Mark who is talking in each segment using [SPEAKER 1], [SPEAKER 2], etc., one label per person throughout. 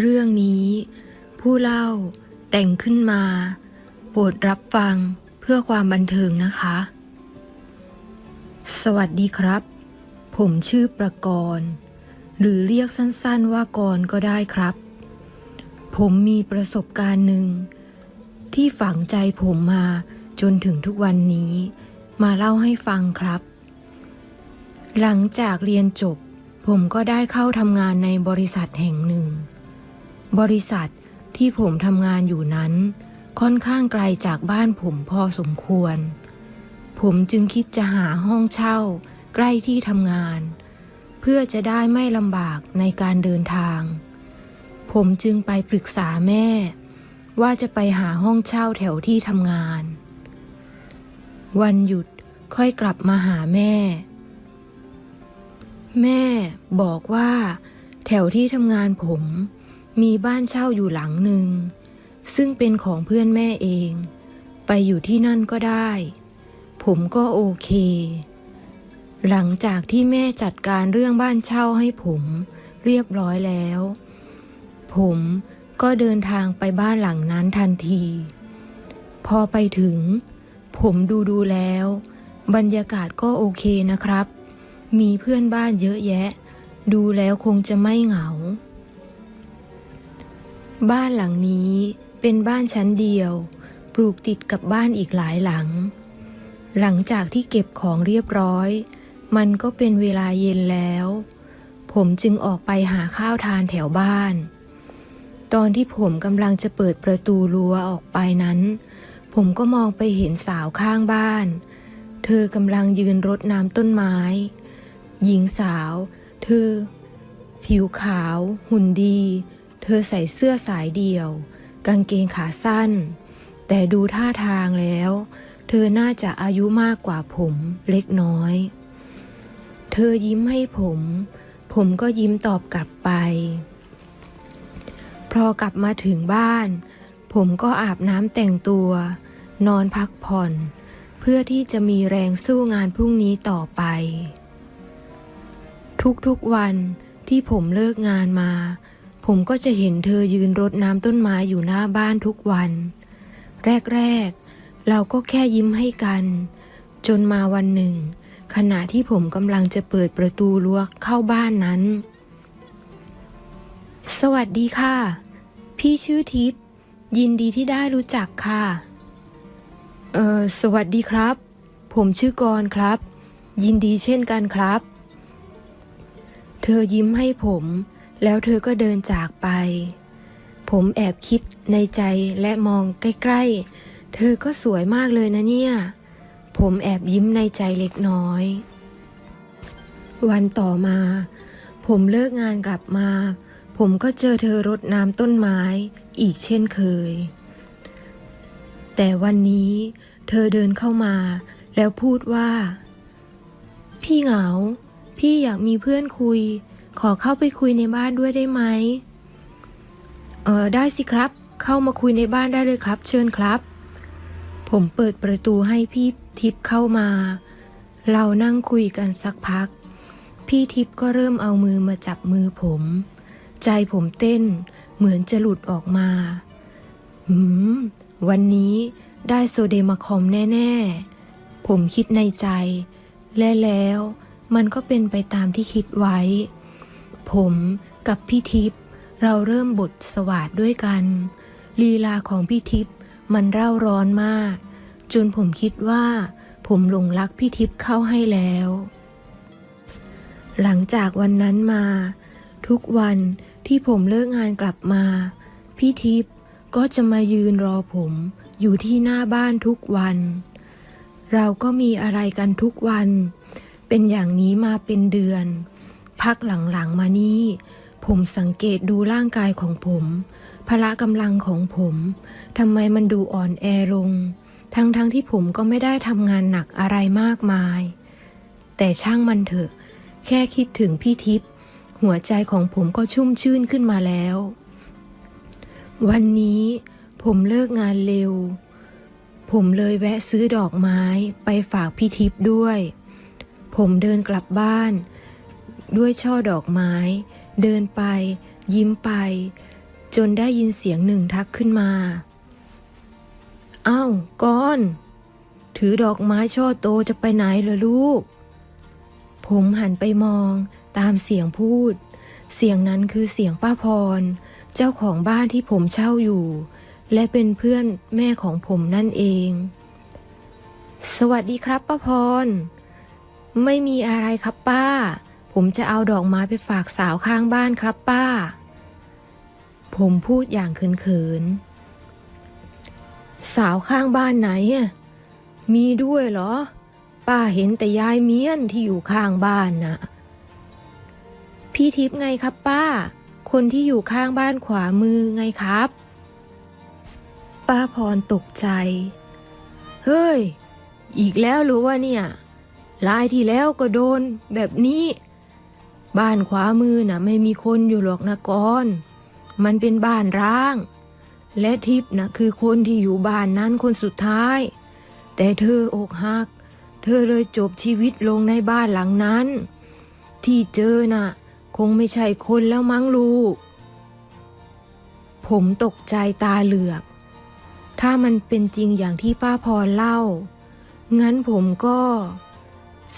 [SPEAKER 1] เรื่องนี้ ผู้เล่าแต่งขึ้นมา โปรดรับฟังเพื่อความบันเทิงนะคะ สวัสดีครับ ผมชื่อประกรณ์ หรือเรียกสั้นๆว่ากรณ์ก็ได้ครับ ผมมีประสบการณ์หนึ่ง ที่ฝังใจผมมาจนถึงทุกวันนี้ มาเล่าให้ฟังครับ หลังจากเรียนจบ ผมก็ได้เข้าทำงานในบริษัทแห่งหนึ่ง บริษัทที่ผมทำงานอยู่นั้น ค่อนข้างไกลจากบ้านผมพอสมควร ผมจึงคิดจะหาห้องเช่า ใกล้ที่ทำงาน เพื่อจะได้ไม่ลำบากในการเดินทาง ผมจึงไปปรึกษาแม่ ว่าจะไปหาห้องเช่าแถวที่ทำงาน วันหยุดค่อยกลับมาหาแม่ แม่บอกว่า แถวที่ทำงานผม มีบ้านเช่าอยู่หลังหนึ่ง ซึ่งเป็นของเพื่อนแม่เอง ไปอยู่ที่นั่นก็ได้ ผมก็โอเค หลังจากที่แม่จัดการเรื่องบ้านเช่าให้ผมเรียบร้อยแล้ว ผมก็เดินทางไปบ้านหลังนั้นทันที พอไปถึง ผมดูดูแล้ว บรรยากาศก็โอเคนะครับ มีเพื่อนบ้านเยอะแยะ ดูแล้วคงจะไม่เหงา บ้านหลังนี้เป็นบ้านชั้นเดียว ปลูกติดกับบ้านอีกหลายหลัง หลังจากที่เก็บของเรียบร้อย มันก็เป็นเวลาเย็นแล้ว ผมจึงออกไปหาข้าวทานแถวบ้าน ตอนที่ผมกำลังจะเปิดประตูรั้วออกไปนั้น ผมก็มองไปเห็นสาวข้างบ้าน เธอกำลังยืนรดน้ำต้นไม้ หญิงสาว เธอ ผิวขาว หุ่นดี เธอใส่เสื้อสายเดี่ยว กางเกงขาสั้น แต่ดูท่าทางแล้ว เธอน่าจะอายุมากกว่าผมเล็กน้อย เธอยิ้มให้ผม ผมก็ยิ้มตอบกลับไป พอกลับมาถึงบ้าน ผมก็อาบน้ำแต่งตัว นอนพักผ่อน เพื่อที่จะมีแรงสู้งานพรุ่งนี้ต่อไป ทุกๆวันที่ผมเลิกงานมา ผมก็จะเห็นเธอยืนรดน้ำต้นไม้อยู่หน้าบ้านทุกวัน แรกๆ เราก็แค่ยิ้มให้กัน จนมาวันหนึ่ง ขณะที่ผมกำลังจะเปิดประตูรั้วเข้าบ้านนั้น สวัสดีค่ะ พี่ชื่อทิพย์ยินดีที่ได้รู้จักค่ะ เออสวัสดีครับ ผมชื่อกรครับ ยินดีเช่นกันครับ เธอยิ้มให้ผม แล้วเธอก็เดินจากไป ผมแอบคิดในใจและมองใกล้ๆ เธอก็สวยมากเลยนะเนี่ย ผมแอบยิ้มในใจเล็กน้อย วันต่อมา ผมเลิกงานกลับมา ผมก็เจอเธอรดน้ำต้นไม้อีกเช่นเคย แต่วันนี้เธอเดินเข้ามา แล้วพูดว่า พี่เหงา พี่อยากมีเพื่อนคุย ขอเข้าไปคุยในบ้านด้วยได้ไหมเออได้สิครับ เข้ามาคุยในบ้านได้เลยครับ เชิญครับ ผมเปิดประตูให้พี่ทิพย์เข้ามา เรานั่งคุยกันสักพัก พี่ทิพย์ก็เริ่มเอามือมาจับมือผม ใจผมเต้นเหมือนจะหลุดออกมา หืม วันนี้ได้โซเดมาคอมแน่ ๆ ผมคิดในใจ และแล้วมันก็เป็นไปตามที่คิดไว้ ผมกับพี่ทิพย์เราเริ่มบทสวาดด้วยกัน ลีลาของพี่ทิพย์มันเร่าร้อนมาก จนผมคิดว่า ผมหลงรักพี่ทิพย์เข้าให้แล้ว หลังจากวันนั้นมา ทุกวันที่ผมเลิกงานกลับมา พี่ทิพย์ก็จะมายืนรอผมอยู่ที่หน้าบ้านทุกวัน เราก็มีอะไรกันทุกวัน เป็นอย่างนี้มาเป็นเดือน พักหลังๆมานี้ ผมสังเกตดูร่างกายของผม พละกำลังของผมทำไมมันดูอ่อนแอลง ทั้งๆทที่ผมก็ไม่ได้ทำงานหนักอะไรมากมาย แต่ช่างมันเถอะ แค่คิดถึงพี่ทิพย์หัวใจของผมก็ชุ่มชื่นขึ้นมาแล้ว วันนี้ผมเลิกงานเร็ว ผมเลยแวะซื้อดอกไม้ไปฝากพี่ทิพย์ด้วย ผมเดินกลับบ้าน ด้วยช่อดอกไม้ เดินไป ยิ้มไป จนได้ยินเสียงหนึ่งทักขึ้นมา เอ้าก้อน ถือดอกไม้ช่อโตจะไปไหนเหรอลูก ผมหันไปมองตามเสียงพูด เสียงนั้นคือเสียงป้าพร เจ้าของบ้านที่ผมเช่าอยู่ และเป็นเพื่อนแม่ของผมนั่นเอง สวัสดีครับป้าพร ไม่มีอะไรครับป้า ผมจะเอาดอกไม้ไปฝากสาวข้างบ้านครับป้า ผมพูดอย่างเขินๆ สาวข้างบ้านไหนอะมีด้วยเหรอ ป้าเห็นแต่ยายเมียนที่อยู่ข้างบ้านน่ะ พี่ทิพย์ไงครับป้า คนที่อยู่ข้างบ้านขวามือไงครับ ป้าพรตกใจ เฮ้ย อีกแล้วหรือว่าเนี่ยลายที่แล้วก็โดนแบบนี้ บ้านขวามือน่ะไม่มีคนอยู่หรอกนะกอนมันเป็นบ้านร้าง และทิพย์นะคือคนที่อยู่บ้านนั้นคนสุดท้าย แต่เธออกหัก เธอเลยจบชีวิตลงในบ้านหลังนั้น ที่เจอน่ะ คงไม่ใช่คนแล้วมั้งลูก ผมตกใจตาเหลือก ถ้ามันเป็นจริงอย่างที่ป้าพรเล่า งั้นผมก็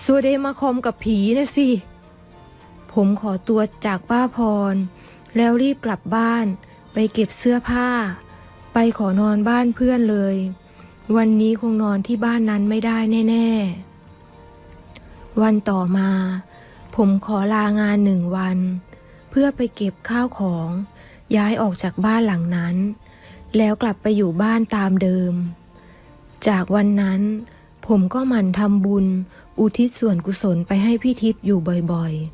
[SPEAKER 1] สวเดมาคอมกับผีนะสิ ผมขอตัวจากป้าพร แล้วรีบกลับบ้าน ไปเก็บเสื้อผ้า ไปขอนอนบ้านเพื่อนเลย วันนี้คงนอนที่บ้านนั้นไม่ได้แน่ ๆ วันต่อมา ผมขอลางานหนึ่งวัน เพื่อไปเก็บข้าวของย้ายออกจากบ้านหลังนั้น แล้วกลับไปอยู่บ้านตามเดิม จากวันนั้น ผมก็หมั่นทำบุญ อุทิศส่วนกุศลไปให้พี่ทิพย์อยู่บ่อยๆ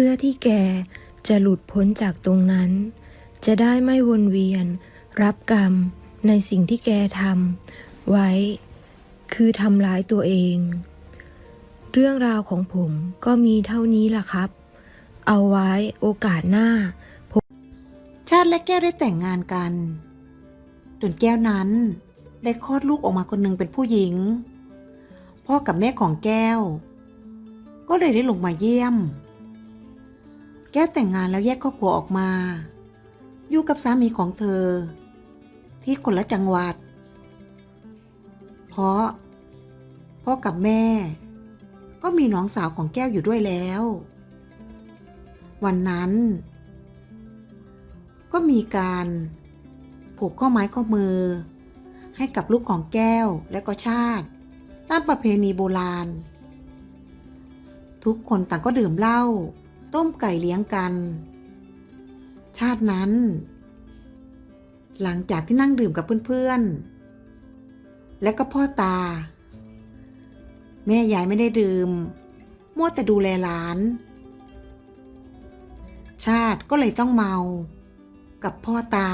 [SPEAKER 1] พื่อที่แกจะหลุดพ้นจากตรงนั้น จะได้ไม่วนเวียน รับกรรมในสิ่งที่แกทำไว้ คือทำร้ายตัวเอง เรื่องราวของผมก็มีเท่านี้ล่ะครับ เอาไว้โอกาสหน้า
[SPEAKER 2] ชาติและแก้วได้แต่งงานกัน จนแก้วนั้นได้คลอดลูกออกมาคนหนึ่งเป็นผู้หญิง พ่อกับแม่ของแก้ว ก็เลยได้ลงมาเยี่ยม แก้วแต่งงานแล้วแยกครอบครัวออกมา อยู่กับสามีของเธอ ที่คนละจังหวัด เพราะ พ่อกับแม่ ก็มีน้องสาวของแก้วอยู่ด้วยแล้ว วันนั้น ก็มีการผูกข้อไม้ข้อมือ ให้กับลูกของแก้วและก็ชาติ ตามประเพณีโบราณ ทุกคนต่างก็ดื่มเหล้า ต้มไก่เลี้ยงกัน ชาตินั้น หลังจากที่นั่งดื่มกับเพื่อนๆ และก็พ่อตา แม่ยายไม่ได้ดื่มมัวแต่ดูแลหลาน ชาติก็เลยต้องเมา กับพ่อตา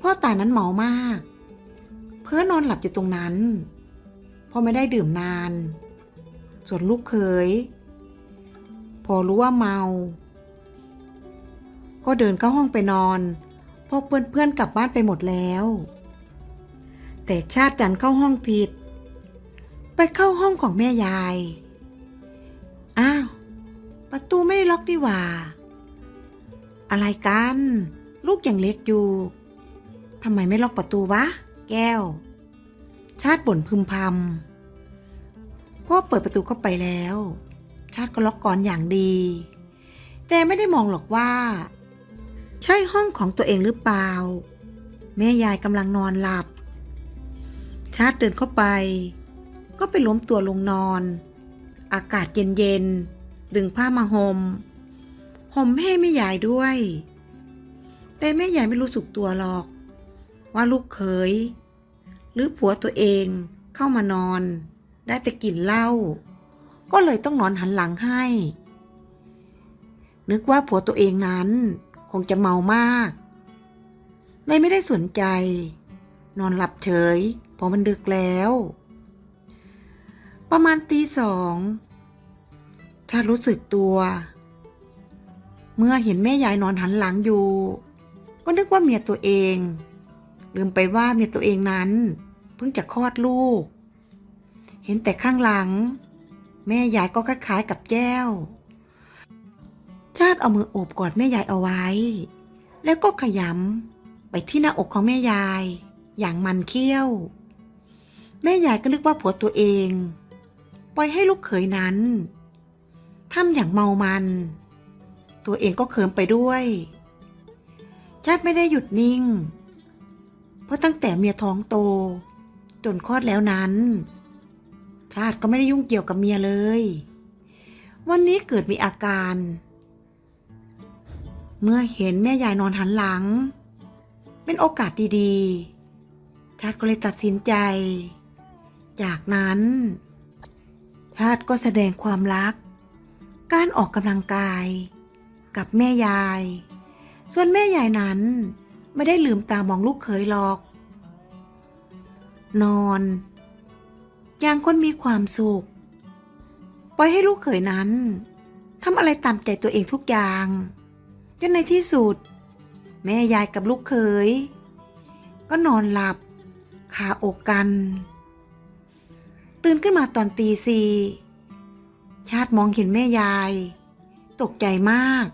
[SPEAKER 2] พ่อตานั้นเมามาก เพื่อนอนหลับอยู่ตรงนั้นพราะไม่ได้ดื่มนาน ส่วนลูกเขย อรู้ว่าเมา ก็เดินเข้าห้องไปนอนเพราะเพื่อนๆกลับบ้านไปหมดแล้ว แต่ชาติดันเข้าห้องผิด ไปเข้าห้องของแม่ยาย อ้าว ประตูไม่ได้ล็อกดีหว่า อะไรกัน ลูกยังเล็กอยู่ทำไมไม่ล็อกประตูวะ แก้ว ชาติบ่นพึมพำพ่อเปิดประตูเข้าไปแล้ว ชาติก็ล็อกก่อนอย่างดี แต่ไม่ได้มองหรอกว่า ใช่ห้องของตัวเองหรือเปล่า แม่ยายกำลังนอนหลับ ชาติเดินเข้าไป ก็ไปล้มตัวลงนอน อากาศเย็นๆดึงผ้ามาหม่มห่มให้แม่ยายด้วย แต่แม่ยายไม่รู้สึกตัวหรอก ว่าลูกเขย หรือผัวตัวเองเข้ามานอน ได้แต่กลิ่นเหล้า ก็เลยต้องนอนหันหลังให้ นึกว่าผัวตัวเองนั้น คงจะเมามากเลยไม่ได้สนใจ นอนหลับเฉยเพราะมันดึกแล้ว ประมาณตีสองถ้ารู้สึกตัว เมื่อเห็นแม่ยายนอนหันหลังอยู่ ก็นึกว่าเมียตัวเอง ลืมไปว่าเมียตัวเองนั้น เพิ่งจะคลอดลูก เห็นแต่ข้างหลัง แม่ยายก็คล้ายๆกับแจ้ว ชาติเอามือโอบกอดแม่ยายเอาไว้ แล้วก็ขยำไปที่หน้าอกของแม่ยาย อย่างมันเขี้ยว แม่ยายก็นึกว่าผัวตัวเอง ปล่อยให้ลูกเขยนั้นทำอย่างเมามัน ตัวเองก็เคิมไปด้วย ชาติไม่ได้หยุดนิ่ง เพราะตั้งแต่เมียท้องโต จนคลอดแล้วนั้น ชาติก็ไม่ได้ยุ่งเกี่ยวกับเมียเลย วันนี้เกิดมีอาการ เมื่อเห็นแม่ยายนอนหันหลัง เป็นโอกาสดีๆ ชาติก็เลยตัดสินใจ จากนั้น ชาติก็แสดงความรัก การออกกำลังกาย กับแม่ยาย ส่วนแม่ยายนั้นไม่ได้ลืมตามองลูกเขยหรอก นอน อย่างคนมีความสุข ปล่อยให้ลูกเขยนั้นทำอะไรตามใจตัวเองทุกอย่างจนในที่สุด แม่ยายกับลูกเขย ก็นอนหลับคาอกกัน ตื่นขึ้นมาตอนตีสี่ชาติมองเห็นแม่ยาย ตกใจมาก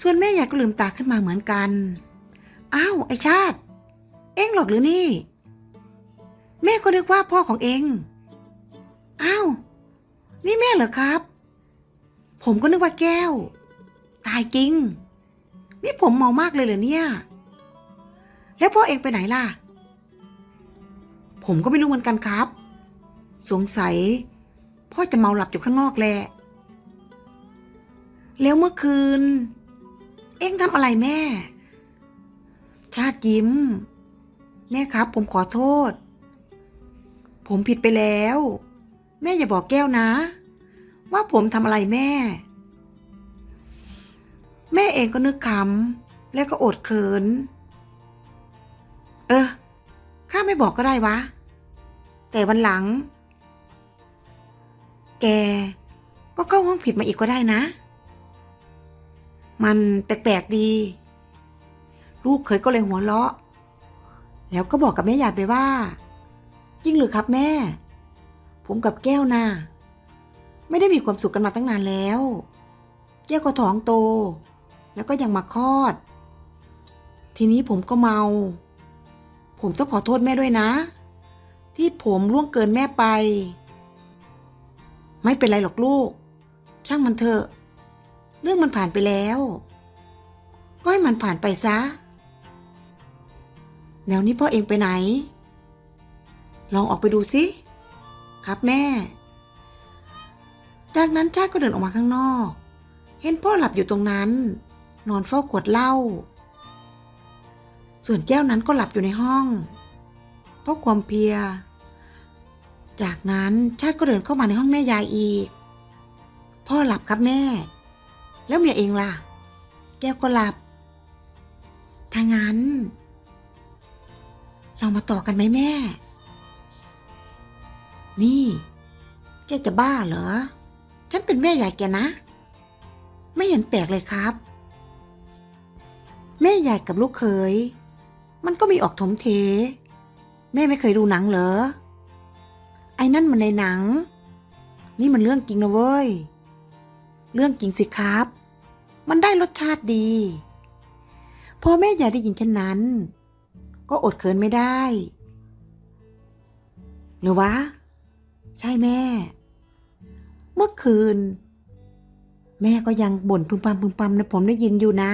[SPEAKER 2] ส่วนแม่ยายก็ลืมตาขึ้นมาเหมือนกัน อ้าว ไอชาติ เอ็งหรอกหรือนี่ แม่ก็นึกว่าพ่อของเอง อ้าว นี่แม่เหรอครับ ผมก็นึกว่าแก้ว ตายจริง นี่ผมเมามากเลยเหรอเนี่ย แล้วพ่อเองไปไหนล่ะ ผมก็ไม่รู้เหมือนกันครับ สงสัย พ่อจะเมาหลับอยู่ข้างนอกแหละ แล้วเมื่อคืน เอ็งทำอะไรแม่ ชาติยิ้ม แม่ครับ ผมขอโทษ ผมผิดไปแล้ว แม่อย่าบอกแก้วนะ ว่าผมทำอะไรแม่ แม่เองก็นึกขำแล้วก็อดเขิน เออ ข้าไม่บอกก็ได้วะ แต่วันหลัง แก ก็เข้าห้องผิดมาอีกก็ได้นะ มันแปลกๆดี ลูกเคยก็เลยหัวเราะ แล้วก็บอกกับแม่ยายไปว่า จริงหรือครับแม่ ผมกับแก้วนะ่ะไม่ได้มีความสุขกันมาตั้งนานแล้ว แก้วก็ท้องโต แล้วก็ยังมาคลอด ทีนี้ผมก็เมา ผมต้องขอโทษแม่ด้วยนะ ที่ผมล่วงเกินแม่ไป ไม่เป็นไรหรอกลูก ช่างมันเถอะ เรื่องมันผ่านไปแล้ว ก็ให้มันผ่านไปซะแล้วนี่พ่อเองไปไหน ลองออกไปดูสิครับแม่ จากนั้นชาติก็เดินออกมาข้างนอก เห็นพ่อหลับอยู่ตรงนั้น นอนเฝ้าขวดเหล้า ส่วนแก้วนั้นก็หลับอยู่ในห้อง เพราะความเพีย จากนั้นชาติก็เดินเข้ามาในห้องแม่ยายอีก พ่อหลับครับแม่ แล้วเมียเองล่ะ แก้วก็หลับถ้างั้น เรามาต่อกันไหมแม่ นี่ แกจะบ้าเหรอ ฉันเป็นแม่ยายแกนะ ไม่เห็นแปลกเลยครับ แม่ยายกับลูกเขยมันก็มีออกถมเท แม่ไม่เคยดูหนังเหรอ ไอ้นั่นมันในหนัง นี่มันเรื่องจริงนะเว้ย เรื่องจริงสิครับ มันได้รสชาติดี พอแม่ยายได้ยินเช่นนั้น ก็อดเขินไม่ได้หรือวะ ใช่แม่ เมื่อคืน แม่ก็ยังบ่นพึมพำพึมพำนะผมได้ยินอยู่นะ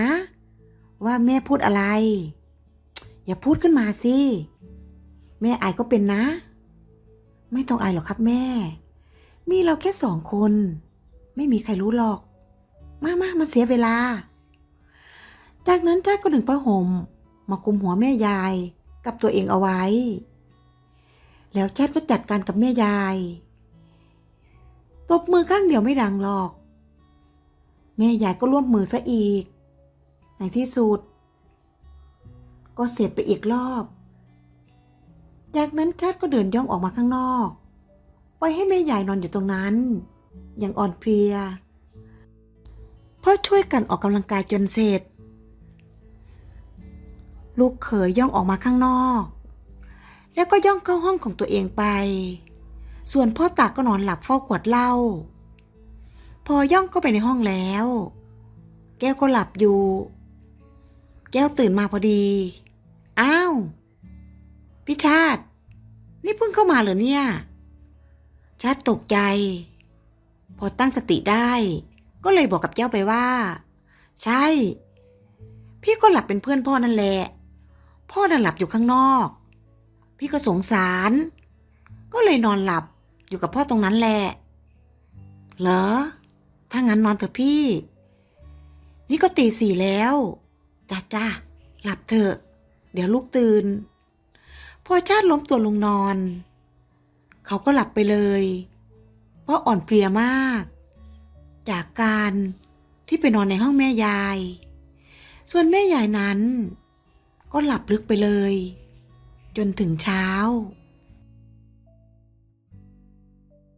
[SPEAKER 2] ว่าแม่พูดอะไร อย่าพูดขึ้นมาสิ แม่อายก็เป็นนะ ไม่ต้องอายหรอกครับแม่ มีเราแค่สองคน ไม่มีใครรู้หรอก มามามันเสียเวลา จากนั้นชาก็ดึงผ้าห่มมาคุมหัวแม่ยายกับตัวเองเอาไว้ แล้วชาติก็จัดการกับแม่ยาย ตบมือข้างเดียวไม่ดังหรอก แม่ยายก็ร่วมมือซะอีก ในที่สุด ก็เสร็จไปอีกรอบ จากนั้นชาติก็เดินย่องออกมาข้างนอกปล่อยให้แม่ยายนอนอยู่ตรงนั้นอย่างอ่อนเพลียเพื่อช่วยกันออกกำลังกายจนเสร็จ ลูกเขยย่องออกมาข้างนอก แล้วก็ย่องเข้าห้องของตัวเองไป ส่วนพ่อตาก็นอนหลับเฝ้าขวดเหล้า พอย่องเข้าไปในห้องแล้ว แก้วก็หลับอยู่ แก้วตื่นมาพอดี อ้าวพี่ชาติ นี่เพิ่งเข้ามาเหรอเนี่ย ชาติตกใจ พอตั้งสติได้ ก็เลยบอกกับแก้วไปว่า ใช่ พี่ก็หลับเป็นเพื่อนพ่อนั่นแหละ พ่อน่ะหลับอยู่ข้างนอก พี่ก็สงสาร ก็เลยนอนหลับอยู่กับพ่อตรงนั้นแหละ เหรอ ถ้างั้นนอนเถอะพี่ นี่ก็ตีสี่แล้วจ้าจ้าหลับเถอะ เดี๋ยวลูกตื่น พอชาติล้มตัวลงนอน เขาก็หลับไปเลยเพราะอ่อนเพลียมาก จากการที่ไปนอนในห้องแม่ยาย ส่วนแม่ยายนั้น ก็หลับลึกไปเลย จนถึงเช้า